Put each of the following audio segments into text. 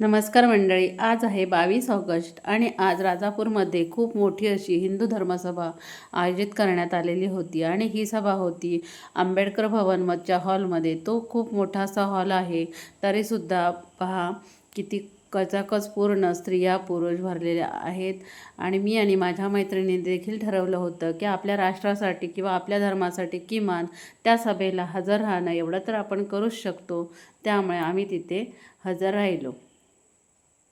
नमस्कार मंडळी आज आहे बावीस ऑगस्ट आणि आज राजापूरमध्ये खूप मोठी अशी हिंदू धर्मसभा आयोजित करण्यात आलेली होती आणि ही सभा होती आंबेडकर भवनमधच्या हॉलमध्ये. तो खूप मोठा असा हॉल आहे तरीसुद्धा पहा किती कचाकच पूर्ण स्त्रिया पुरुष भरलेल्या आहेत आणि मी आणि माझ्या मैत्रिणी देखील ठरवलं होतं की आपल्या राष्ट्रासाठी किंवा आपल्या धर्मासाठी किमान त्या सभेला हजर राहणं एवढं तर आपण करूच शकतो त्यामुळे आम्ही तिथे हजर राहिलो.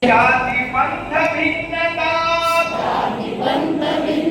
जाति पंथ भिन्नता जाति पंथ भिन्नता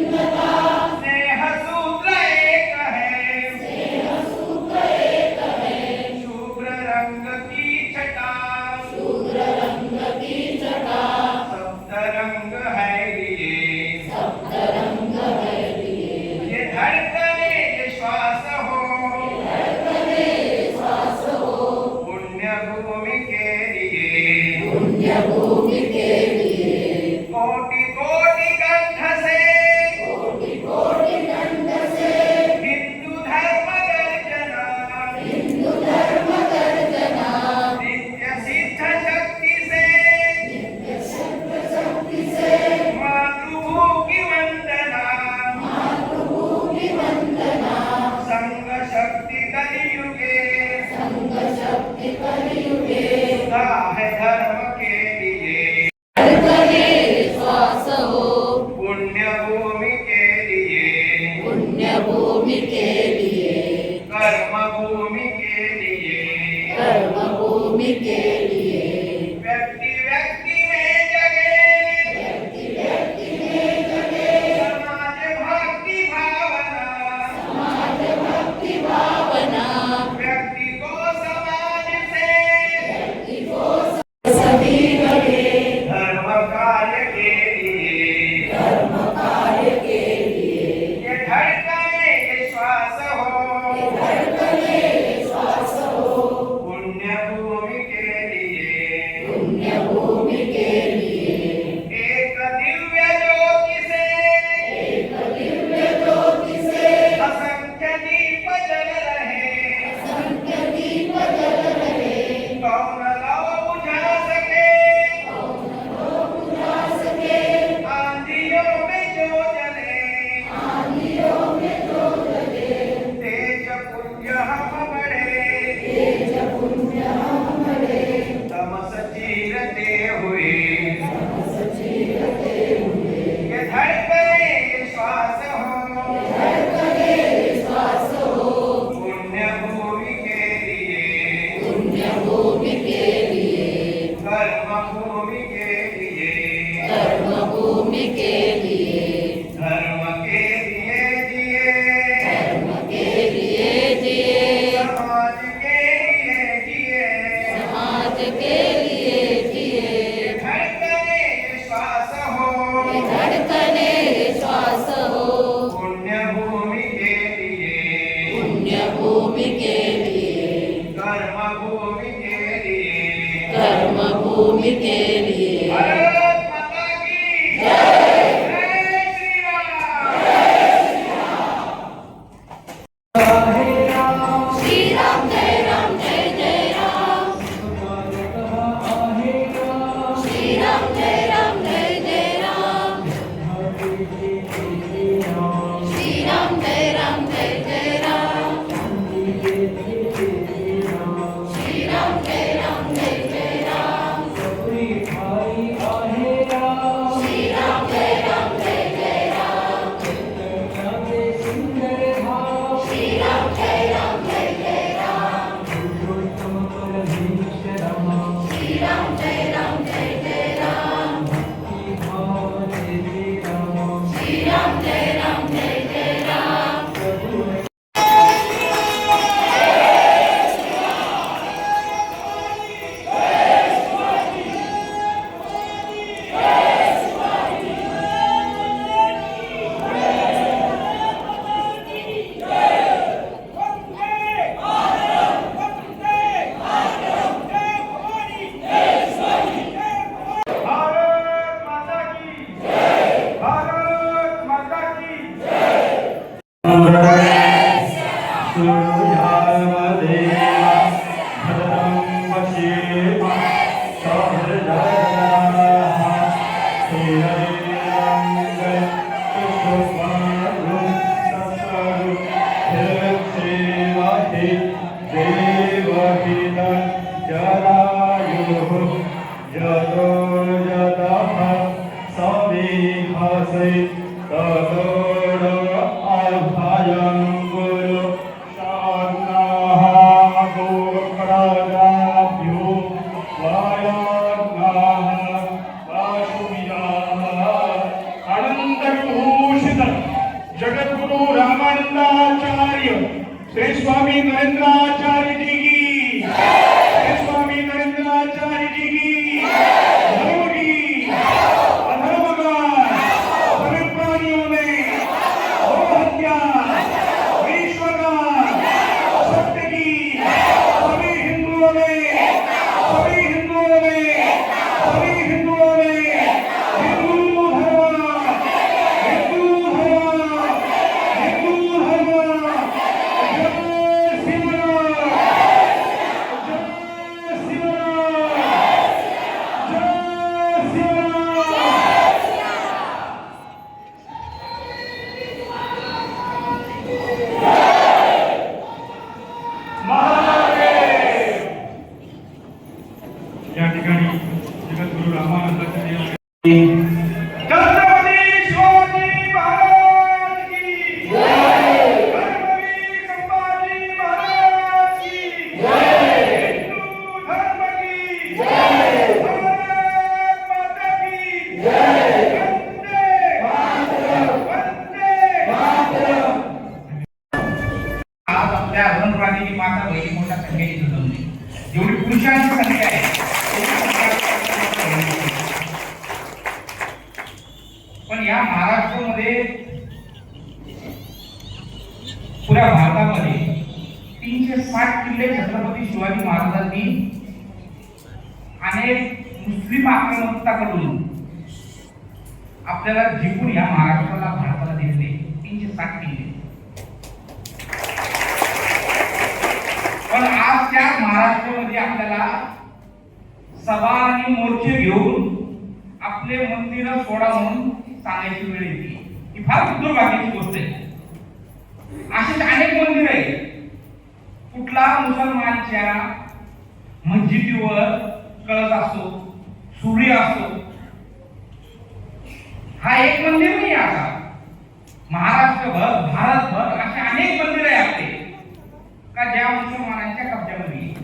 पुऱ्या भारतामध्ये तीनशे साठ किल्ले छत्रपती शिवाजी महाराजांनी अनेक मुस्लिम आक्रमकताकडून आपल्याला जिंकून या महाराष्ट्राला भारताला दिले तीनशे साठ किल्ले. पण आज त्या महाराष्ट्रामध्ये आपल्याला सभा आणि मोर्चे घेऊन आपले मंदिर सोडा म्हणून सांगायची वेळ येते. ही फार दुर्भाग्याची गोष्ट आहे. असेच अनेक मंदिर आहेत. कुठला मुसलमानच्या मस्जिदीवर कळस असतो सूर्य असतो हा एक मंदिर नाही आता. महाराष्ट्रभर भारतभर असे अनेक मंदिर आहे आपले. का ज्या मुसलमानांच्या कब्जामध्ये?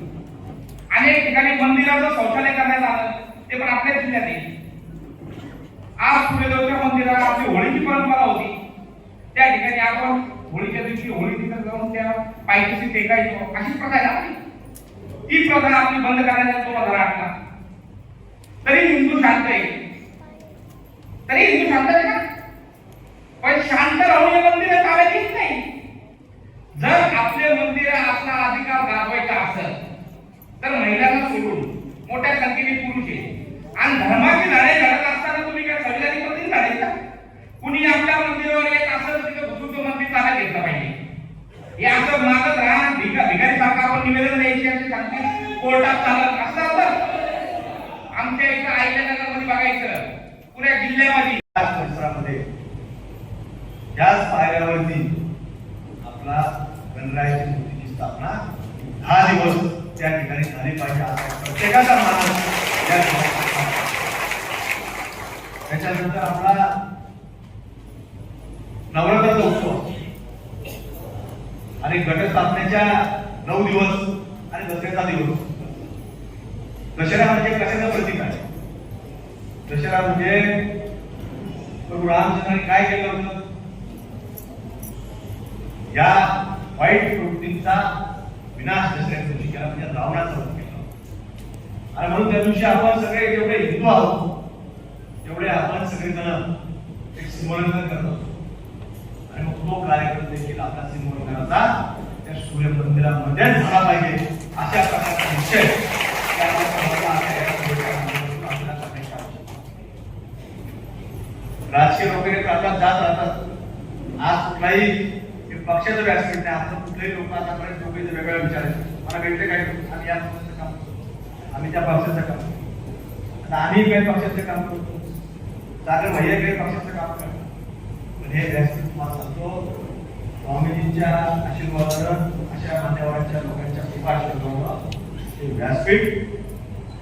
अनेक ठिकाणी मंदिराचं शौचालय करण्यात आलं. ते पण आपल्या जिल्ह्यात येईल आज सूर्यदेवच्या मंदिराला आपली होळीची परंपरा होती. त्या ठिकाणी आपण होळीच्या दिवशी होळी तिथं जाऊन त्या पायथ्याशी टेकायचो. अशी प्रथा आहे आपली. ती प्रथा आपली बंद करायला दोन हजार आठला तरी हिंदू शांत आहे. तरी हिंदू शांत आहे का पण शांत राहून मंदिर ताब्यात नाही. जर आपले मंदिर आपला अधिकार गाजवायचा असेल तर महिलांना सोडून मोठ्या संख्येने पुरुष आहे. आणि धर्माची लढाई लढत असताना तुम्ही काय संविधानिक पद्धती लढायचा? कुणी आपल्या मंदिरावर येत असेल तिथे घुसून तो मंदिर ताब्यात घेतला पाहिजे. हे असं मागत राहा भिका भिकारी सारखा आपण निवेदन द्यायचे असे सांगतील कोर्टात चालत असं चालतं आमच्या इथं आयल्यानगरमध्ये बघायचं. पुऱ्या जिल्ह्यामध्ये. परिसरामध्ये याच पायऱ्यावरती आपला गणरायाची मूर्तीची स्थापना. दहा दिवस त्या ठिकाणी झाली पाहिजे. प्रत्येकाचा मानस त्याच्यानंतर आपला नवरात्राचा उत्सव. आणि घटस्थापनेच्या नऊ दिवस आणि दसऱ्याचा दिवस. दसरा म्हणजे कशाचं प्रतीक आहे? दसरा म्हणजे प्रभू रामचंद्राने काय केलं होतं? या वाईट प्रवृत्तींचा विनाश दसऱ्या दिवशी केला म्हणजे रावणाचा वध केला. आणि म्हणून त्या दिवशी आपण सगळे जेवढे हिंदू आहोत तेवढे आपण सगळेजण एक स्मरण करतो कार्यक्रम देखील आपला सिंहोल्लंघनाचा त्या सूर्य मंदिरामध्ये झाला पाहिजे. अशा प्रकारचा निश्चय राजकीय वगैरे हे जात राहतात. आज कुठलाही हे पक्षाचं व्यासपीठ नाही. आपलं कुठल्याही लोक आतापर्यंत लोक वेगळा विचार आहेत मला भेटले काय आम्ही या पक्षाचं काम करतो. आम्ही त्या पक्षाचं काम करतो. आता आम्ही काही पक्षाचं काम करतो. सागर भैया काही पक्षाचं काम करतो पण हे व्यासपीठ तुम्हाला सांगतो स्वामीजींच्या आशीर्वादानं अशा मान्यवरांच्या लोकांच्या कृपा आशीर्वादानं हे व्यासपीठ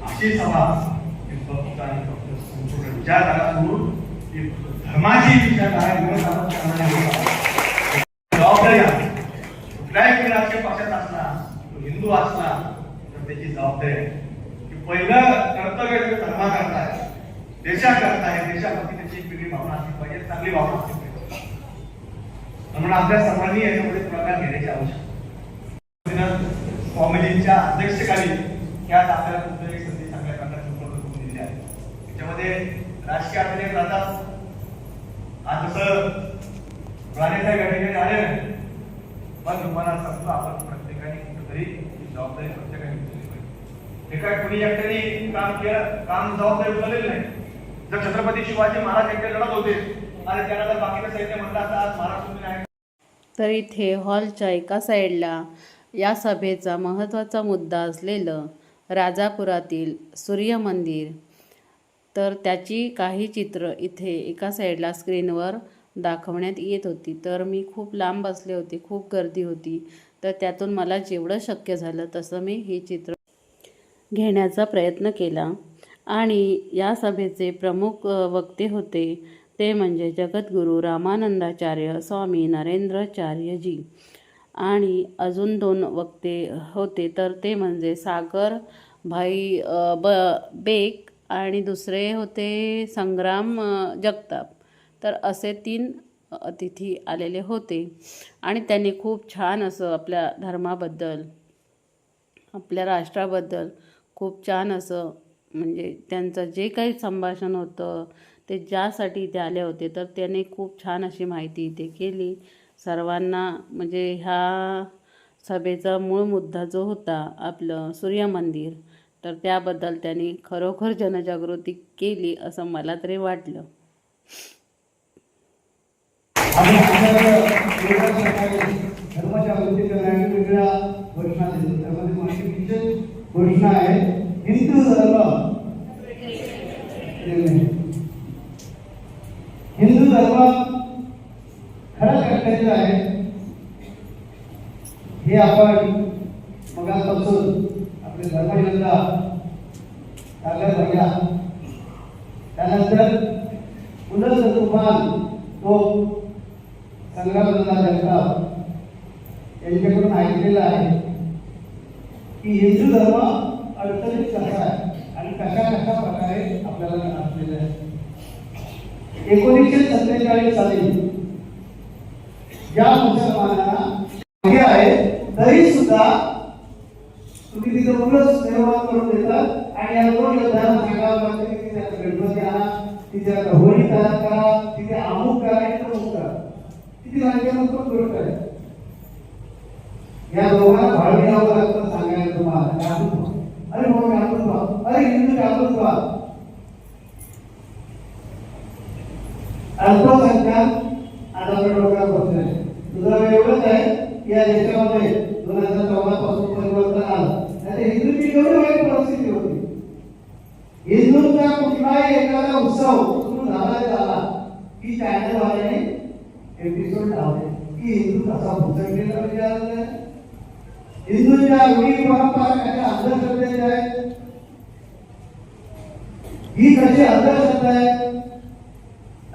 अशी सभा फक्त आणि फक्त संपूर्ण विचारधारा सोडून ही धर्माची विचारधारा घेऊन आपण करणारी जबाबदारी आहे. कुठल्याही तुम्ही राजकीय पक्षात असला तो हिंदू असला तर त्याची जबाबदारी आहे की पहिलं कर्तव्य तुम्ही धर्मा करताय देशा करताय देशाप्रती त्याची एक वेगळी भावना असली पाहिजे चांगली भावना असली म्हणून आपल्या सर्वांनी याच्यामध्ये पुढाकार घेण्याची आवश्यकता आहे. अध्यक्षकाली अध्यक्षतेखाली यात आपल्याला कुठल्याही संधी चांगल्या प्रकारची उपलब्ध करून दिली आहे. त्याच्यामध्ये राजकीय अभिनय जातात आज जसं राणेसाहेब या ठिकाणी आले नाही. पण तुम्हाला सांगतो आपण प्रत्येकाने कुठेतरी जबाबदारी प्रत्येकाने उचलली पाहिजे. हे काय कुणी एकट्याने काम केलं काम जबाबदारी उचललेलं नाही. जर छत्रपती शिवाजी महाराज एकटे लढत होते आणि त्यानंतर बाकीचं सैन्य म्हणतात आज महाराज तुम्ही नाही तर इथे हॉलच्या एका साईडला या सभेचा महत्त्वाचा मुद्दा असलेलं राजापुरातील सूर्य मंदिर तर त्याची काही चित्र इथे एका साईडला स्क्रीनवर दाखवण्यात येत होती. तर मी खूप लांब बसले होते खूप गर्दी होती. तर त्यातून मला जेवढं शक्य झालं तसं मी हे चित्र घेण्याचा प्रयत्न केला. आणि या सभेचे प्रमुख वक्ते होते ते म्हणजे जगद्गुरू रामानंदाचार्य स्वामी नरेंद्राचार्यजी. आणि अजून दोन वक्ते होते तर ते म्हणजे सागर भाई ब बेक आणि दुसरे होते संग्राम जगताप. तर असे तीन अतिथी आलेले होते. आणि त्यांनी खूप छान असं आपल्या धर्माबद्दल आपल्या राष्ट्राबद्दल खूप छान असं म्हणजे त्यांचं जे काही संभाषण होतं ते ज्यासाठी इथे आले होते तर त्याने खूप छान अशी माहिती इथे केली. सर्वांना म्हणजे ह्या सभेचा मूळ मुद्दा जो होता आपलं सूर्यमंदिर तर त्याबद्दल त्यांनी खरोखर जनजागृती केली असं मला तरी वाटलं. हिंदू धर्म वेगळ्या प्रकारे धर्मजागृती करण्याची वेगळ्या घोषणा दिली त्यामध्ये माझी विशेष घोषणा आहे हिंदू धर्म हिंदू धर्म खरं कर्तव्य आहे. हे आपण मगापासून आपले धर्मयोद्धा सागर भैया त्यानंतर पुनर्स तुफान तो संग्रामदा जगताप यांच्याकडून ऐकलेलं आहे की हिंदू धर्म अडचणीत कसा आहे आणि कशा कशा प्रकारे आपल्याला असलेला आहे. एकोणीसशे सत्तेचाळीस साली ज्या मुसलमानांना आहे तरी सुद्धा तुम्ही तिथे मुलंच निर्माण करून देतात आणि या दोन योद्धांना तिथे गणपती आणा, तिथे आता होळी तयार करा, तिथे अमुक करा आणि तमुक करा. किती राज्यामध्ये गोष्ट आहे. या दोघांना भाडे द्यावं लागतं, सांगायला तुम्हाला. अरे व्हा अरे हिंदू जागृत अल्पसंख्याक आता आपल्या डोक्यात बसले तुझं एवढंच आहे की या देशामध्ये दोन हजार चौदा पासून परिवर्तन आलं नाही हिंदूची एवढी वाईट परिस्थिती होती. हिंदूंचा कुठलाही एखादा उत्सव सुरू झाला झाला. की चॅनलवाल्याने एपिसोड लावले. की हिंदू कसा भुसडलेला विचारलं हिंदूंच्या रूढी परंपरा कशा अंधश्रद्धेच्या आहेत ही कशी अंधश्रद्धा आहे?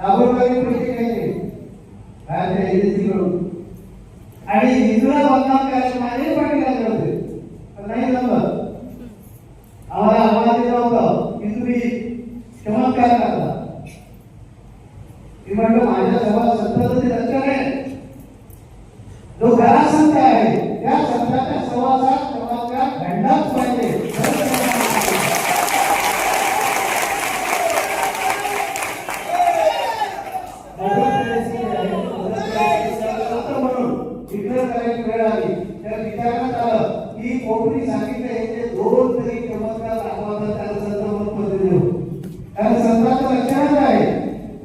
दाभोळकरांनी पैसे घ्यायचे बाहेरच्या एजन्सीकडून आणि हिंदूला बदनाम करायचे माझे पाठी लागले होते पण नाही जमलं आम्हाला आम्हाला दिलं होतं की तुम्ही चमत्कार करता मी म्हटलं माझ्या सभा संतांचे लक्षण आहे जो खरा संत आहे त्या संतांच्या सहवासात चमत्कार घडलाच पाहिजे म्हणून डिक्लेअर करायची वेळ आली तर विचारण्यात आलं की कोणी सांगितलं याचे दोन तरी चमत्कार दाखवतात त्याला संत म्हणून देऊ कारण संतांचं लक्षणच आहे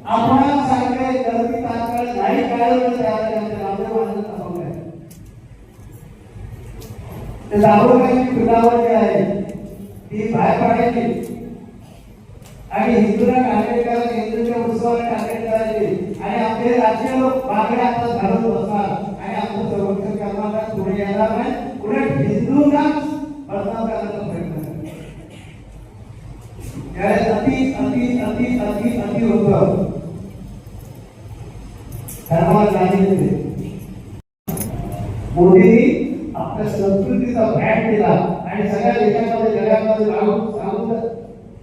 आपण सांगते गर्दी तात्काळ नाही काढलं त्याला त्यांच्या नावाने माझं दाखवलं आहे ते दाभोळकरांची आणि हिंदूला टार्गेट करायचे हिंदूच्या उत्सवाला टार्गेट करायचे आणि आपले राजकीय लोक बागड्या आता घालून बसणार आणि आपलं संरक्षण करणार पुढे येणार नाही. उलट हिंदूंना बदनाम करण्याचा प्रयत्न त्यावेळेस अति अति अति अति अति होतं. धर्मात नाही मोदींनी आपल्या संस्कृतीचा बॅट दिला. आणि सगळ्या देशामध्ये जगामध्ये लागू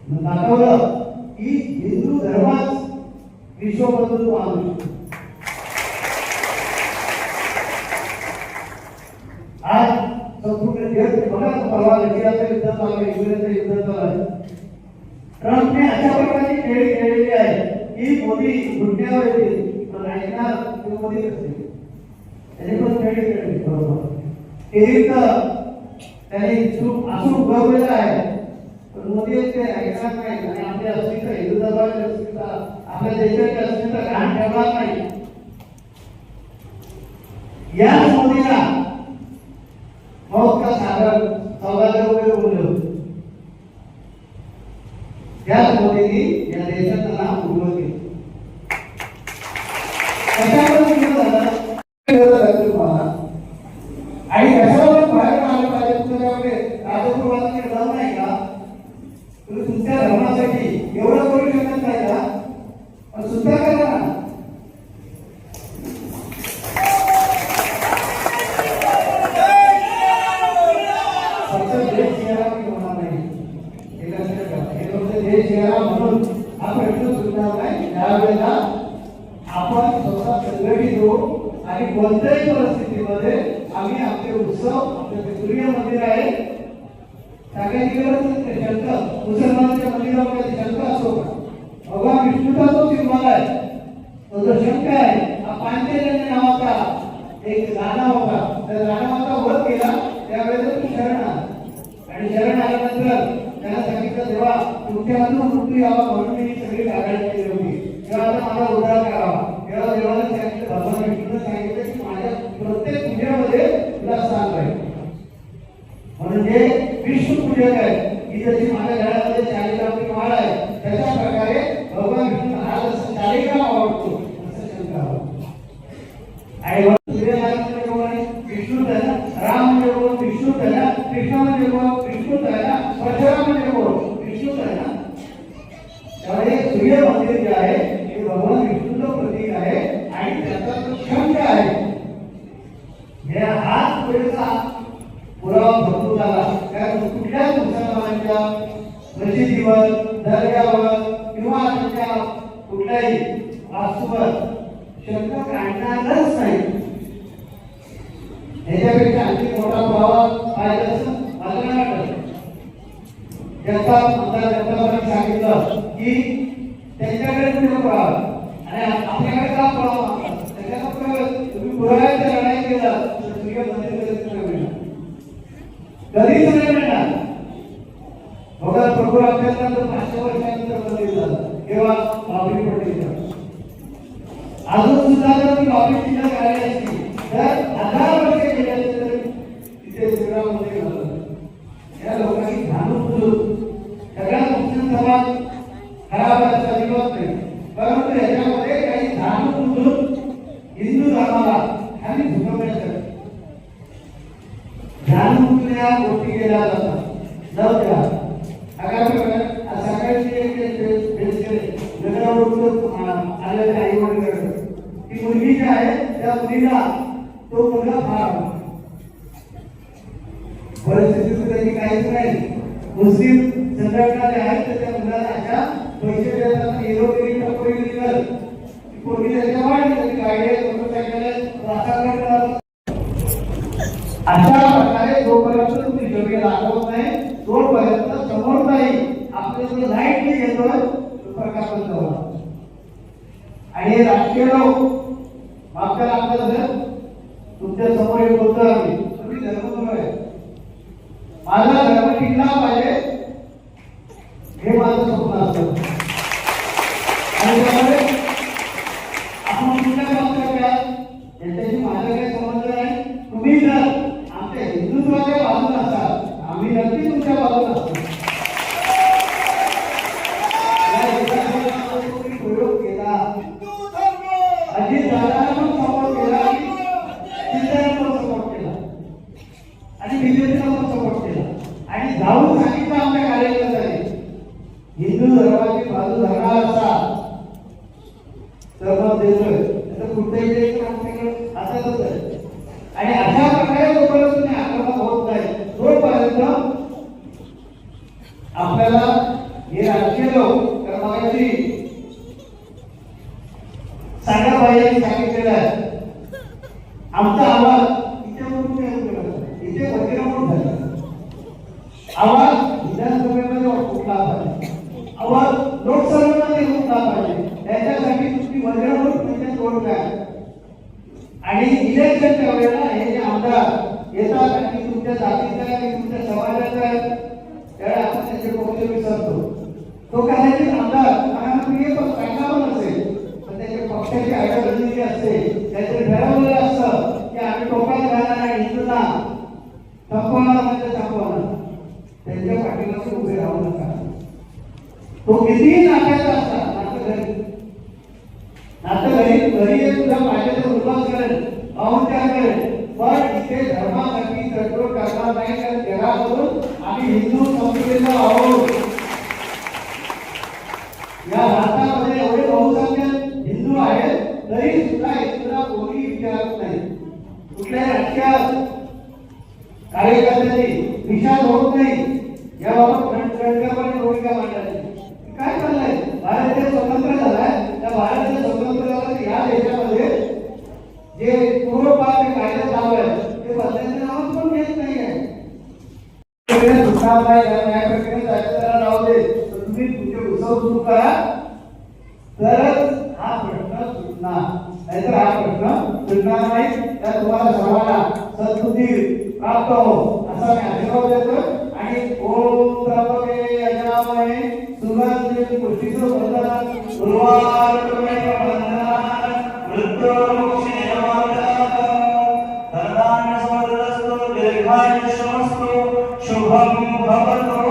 दाखवलं की हिंदू धर्मात विश्वबंधू आणू शकतो आज संपूर्ण जग बघा परवा रशियाचं युद्ध चालू आहे युक्रेनचं युद्ध चालू आहे ट्रम्पने अशा प्रकारची खेळी खेळलेली आहे की मोदी घुटण्यावर येतील पण ऐकणार ते मोदी कसे त्याने पण खेळी खेळली बरोबर. एक त्याने असून उगवलेलं आहे. पण मोदी ऐकणार नाही आणि आपले अस्मिता हिंदू धर्माची अस्मिता आपल्या देशाची अस्मिता घाण ठेवणार नाही. या मोदीला बहुत का सागर चौदाशे रुपये बोलले होते त्याच मोदींनी या देशाचं नाव उभं केलं. आणि कशावर बाहेर आलं पाहिजे? तुमच्याकडे राजकुमारांची धर्म नाही का तुम्ही तुमच्या धर्मासाठी एवढं करू शकत नाही का पण सुद्धा करा ना फक्त देश यायला मी होणार नाही हे लक्षात ठेवा. हे फक्त देश यायला म्हणून हा प्रश्न सुटणार नाही त्यावेळेला आपण स्वतः संघटित होऊ आणि कोणत्याही परिस्थितीमध्ये आम्ही आपले उत्सव आपले जे सूर्य मंदिर आहे सगळ्यांची गरज नसते शंकर मुसलमानाच्या मंदिरामध्ये शंकर असतो का भगवान विष्णूचा तो सिंबल आहे तो जो शंकर आहे हा पांचजन्य नावाचा एक राणा होता. त्या राणाचा वध केला. त्यावेळेस तू शरण आला. आणि शरण आल्यानंतर त्याला सांगितलं तेव्हा तुमच्या हातून मृत्यू यावा म्हणून मी सगळी आघाडी केली होती. तेव्हा आता माझा उद्धार करावा. तेव्हा देवाला सांगितलं भगवान विष्णूने सांगितलं की माझ्या प्रत्येक पूजेमध्ये तुला स्थान राहील म्हणजे विष्णू पूजक आहे की जशी माझ्या घरामध्ये शालिग्रामची माळ आहे तशा प्रकारे भगवान विष्णू हा जसा शालिग्राम आवडतो तसं शंकर आवडतो आणि म्हणून सूर्यनारायण म्हणजे कोण आहे? विष्णूच आहे ना राम म्हणजे कोण विष्णूच आहे ना कृष्ण म्हणजे कोण विष्णूच आहे ना परशुराम म्हणजे कोण विष्णूच आहे ना त्यामुळे सूर्य मंदिर जे आहे ते भगवान विष्णूचं प्रतीक आहे आणि त्याचा जो शंख आहे हे हाच पुरेसा पुरावा भरपूर झाला कारण कुठल्याच प्रसिद्धीवर दर्गावर किंवा त्यांच्या कुठल्याही वास्तूवर शब्द काढणारच नाही. ह्याच्यापेक्षा आणखी मोठा प्रभाव पाहिजे असं मला नाही वाटत ज्याचा आमदार जगतापांनी सांगितलं की त्यांच्याकडे कुठे प्रभाव आणि आपल्याकडे का प्रभाव त्याच्याचा पुरावा तुम्ही पुराव्याच्या लढाई केला तर सूर्य मंदिर कधीच नाही मिळणार कधीच नाही मिळणार बघा प्रभू आपल्यानंतर पाचशे वर्षानंतर मंदिर झाला? तेव्हा बाबरी पडली अजून सुद्धा जर ती बाबरी चिन्ह काढली असती तर हजार वर्ष गेले असते तरी तिथे श्रीराम मंदिर झालं या लोकांनी जाणून बुजून सगळ्या मुस्लिम समाज खराब आहे असं अजिबात नाही परंतु याच्यामध्ये काही जाणून बुजून हिंदू धर्माला खाली झुकवण्यासाठी जाणून बुजून या गोष्टी केल्या जातात जाऊ द्या आगामी काळात आज सकाळची एक नगरावर आलेले आई वडील ती मुलगी जी आहे त्या मुलीला तो मुलगा फार आवडतो. परिस्थिती सुद्धा काहीच नाही मुस्लिम संघटना ज्या आहेत तर त्या मुलाला अशा पैसे देतात त्याच्या वाढली गाडी अशा प्रकारे जोपर्यंत तुम्ही जगे दाखवत नाही तोपर्यंत समोर नाही आपल्याला लाइट नाही येतोय प्रकाश बंद होणार. आणि राजकीय लोक मागच्या आपलं जर तुमच्यासमोर एक बोलतो आम्ही तुम्ही धर्मगुरू आहे माझा धर्म टिकला पाहिजे हे माझं स्वप्न असतं आणि त्यामुळे आपण कुठल्या पक्षाचे आहात याच्याशी माझा काही संबंध नाही तुम्ही जर आमच्या हिंदुत्वाच्या बाजूला असाल आम्ही नक्की तुमच्या बाजूला असतो या हिंदू धर्माची बाजू धरणार असा तर मग देतोय तर कुठेही द्यायचं आमच्याकडे असंच आहे आणि अशा प्रकारे जोपर्यंत तुम्ही आक्रमक होत नाही तोपर्यंत आपल्याला हे राजकीय लोक तर मगाशी सांगा पाहिजे सांगितलेलं आहे आमचा आवाज इथे म्हणून नाही उभे राहत. इथे वजीरामोड झाला आवाज विधानसभेमध्ये उठला पाहिजे. आवाज लोकसभेमध्ये उठला पाहिजे. त्याच्यासाठी तुमची वज्रमूठ म्हणजे तोड काय आणि इलेक्शनच्या वेळेला हे जे आमदार येतात आणि तुमच्या जातीचा आहे तुमच्या समाजाचा आहे त्यावेळेला आपण त्याचे पक्ष विसरतो. तो कदाचित आमदार महाप्रिय पण चांगला पण असेल पण त्याच्या पक्षाची आयडिओलॉजी जी असते त्याचे ठरवलेलं असतं की आम्ही टोकायला राहणार आहे हिंदूंना संपवणार संपवणार त्यांच्या पाठीला तो उभे राहू नका तो कितीही नात्याचा असला नातं घरी नातं घरी घरी तुझ्या पाठीचा उल्हास करेल पाहुणचार करेल. पण इथे धर्मासाठी तडजोड करणार नाही कारण आम्ही हिंदू संस्कृतीचा आहोत या भारतामध्ये एवढे बहुसंख्य हिंदू आहेत तरी सुद्धा इथला कोणी विचारत नाही कुठल्या राजकीय कार्यकर्त्यांनी विचार होत नाही याबाबत खंडपणे भूमिका मांडायची काय चाललंय भारत देश स्वतंत्र झालाय त्या भारत देश स्वतंत्र झाला या देशामध्ये जे पूर्वपार जे कायदे चालू आहेत ते बदलायचं नावच पण घेत नाहीये प्रक्रिया सुटणार नाही या न्याय प्रक्रियेत जायचं त्याला राहू दे तर तुम्ही तुमचे उत्सव सुरू करा तरच हा प्रश्न सुटणार नाहीतर हा प्रश्न सुटणार नाही तुम्हाला सर्वांना सद्बुद्धी प्राप्त हो. असा मी आशीर्वाद देतो. आणि ओम त्र्यंबके यजामहे. सुगंधी पुष्टीचं वंदन. उर्वारुकमेव वंदनात् शुभं भवतु.